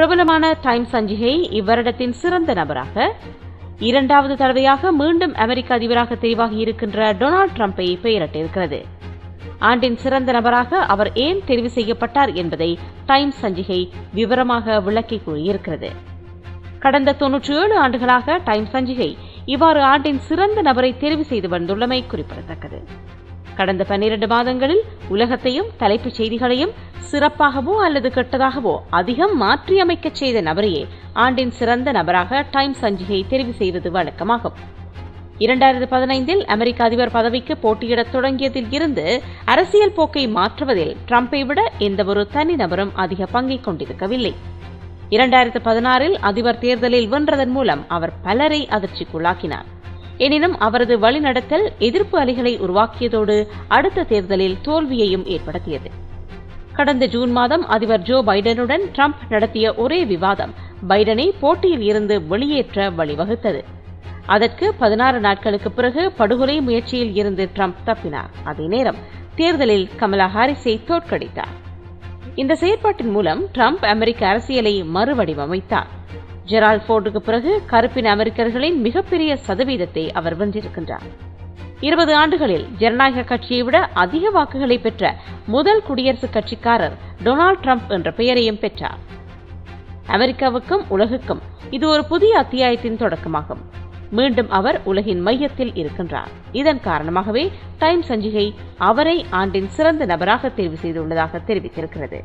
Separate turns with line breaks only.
பிரபலமான டைம் சஞ்சிகை இவ்வருடத்தின் சிறந்த நபராக இரண்டாவது தடவையாக மீண்டும் அமெரிக்க அதிபராக தெரிவாகி இருக்கின்ற டொனால்ட் டிரம்பை பெயரிட்டிருக்கிறது. ஆண்டின் சிறந்த நபராக அவர் ஏன் தெரிவு செய்யப்பட்டார் என்பதை டைம் சஞ்சிகை விவரமாக விளக்கி கூறியிருக்கிறது. கடந்த தொன்னூற்றி ஏழு ஆண்டுகளாக டைம் சஞ்சிகை இவ்வாறு ஆண்டின் சிறந்த நபரை தெரிவு செய்து வந்துள்ளமை குறிப்பிடத்தக்கது. கடந்த பன்னிரண்டு மாதங்களில் உலகத்தையும் தலைப்புச் செய்திகளையும் சிறப்பாகவோ அல்லது கெட்டதாகவோ அதிகம் மாற்றியமைக்கச் செய்த நபரையே ஆண்டின் சிறந்த நபராக டைம் சஞ்சிகை தெரிவு செய்வது வழக்கமாகும். இரண்டாயிரத்து பதினைந்தில் அமெரிக்க அதிபர் பதவிக்கு போட்டியிடத் தொடங்கியதில் இருந்து அரசியல் போக்கை மாற்றுவதில் ட்ரம்பை விட எந்தவொரு தனிநபரும் அதிக பங்கை கொண்டிருக்கவில்லை. இரண்டாயிரத்து பதினாறில் அதிபர் தேர்தலில் வென்றதன் மூலம் அவர் பலரை அதிர்ச்சிக்குள்ளாக்கினார். எனினும் அவரது வழிநடத்தல் எதிர்ப்பு அலைகளை உருவாக்கியதோடு அடுத்த தேர்தலில் தோல்வியையும் ஏற்படுத்தியது. கடந்த ஜூன் மாதம் அதிபர் ஜோ பைடனுடன் ட்ரம்ப் நடத்திய ஒரே விவாதம் பைடனை போட்டியில் இருந்து வெளியேற்ற வழிவகுத்தது. அதற்கு பதினாறு நாட்களுக்கு பிறகு படுகொலை முயற்சியில் இருந்து ட்ரம்ப் தப்பினார். அதே நேரம் தேர்தலில் கமலா ஹாரிஸை தோற்கடித்தார். இந்த செயற்பாட்டின் மூலம் ட்ரம்ப் அமெரிக்க அரசியலை மறுவடிவமைத்தார். ஜெரால்ட் ஃபோர்டுக்கு பிறகு கருப்பின அமெரிக்கர்களின் மிகப்பெரிய சதவீதத்தை அவர் வென்றிருக்கின்றார். இருபது ஆண்டுகளில் ஜனநாயக கட்சியை விட அதிக வாக்குகளை பெற்ற முதல் குடியரசுக் கட்சிக்காரர் டொனால்ட் ட்ரம்ப் என்ற பெயரையும் பெற்றார். அமெரிக்காவுக்கும் உலகுக்கும் இது ஒரு புதிய அத்தியாயத்தின் தொடக்கமாகும். மீண்டும் அவர் உலகின் மையத்தில் இருக்கின்றார். இதன் காரணமாகவே டைம் சஞ்சிகை அவரை ஆண்டின் சிறந்த நபராக தேர்வு செய்துள்ளதாக தெரிவித்திருக்கிறது.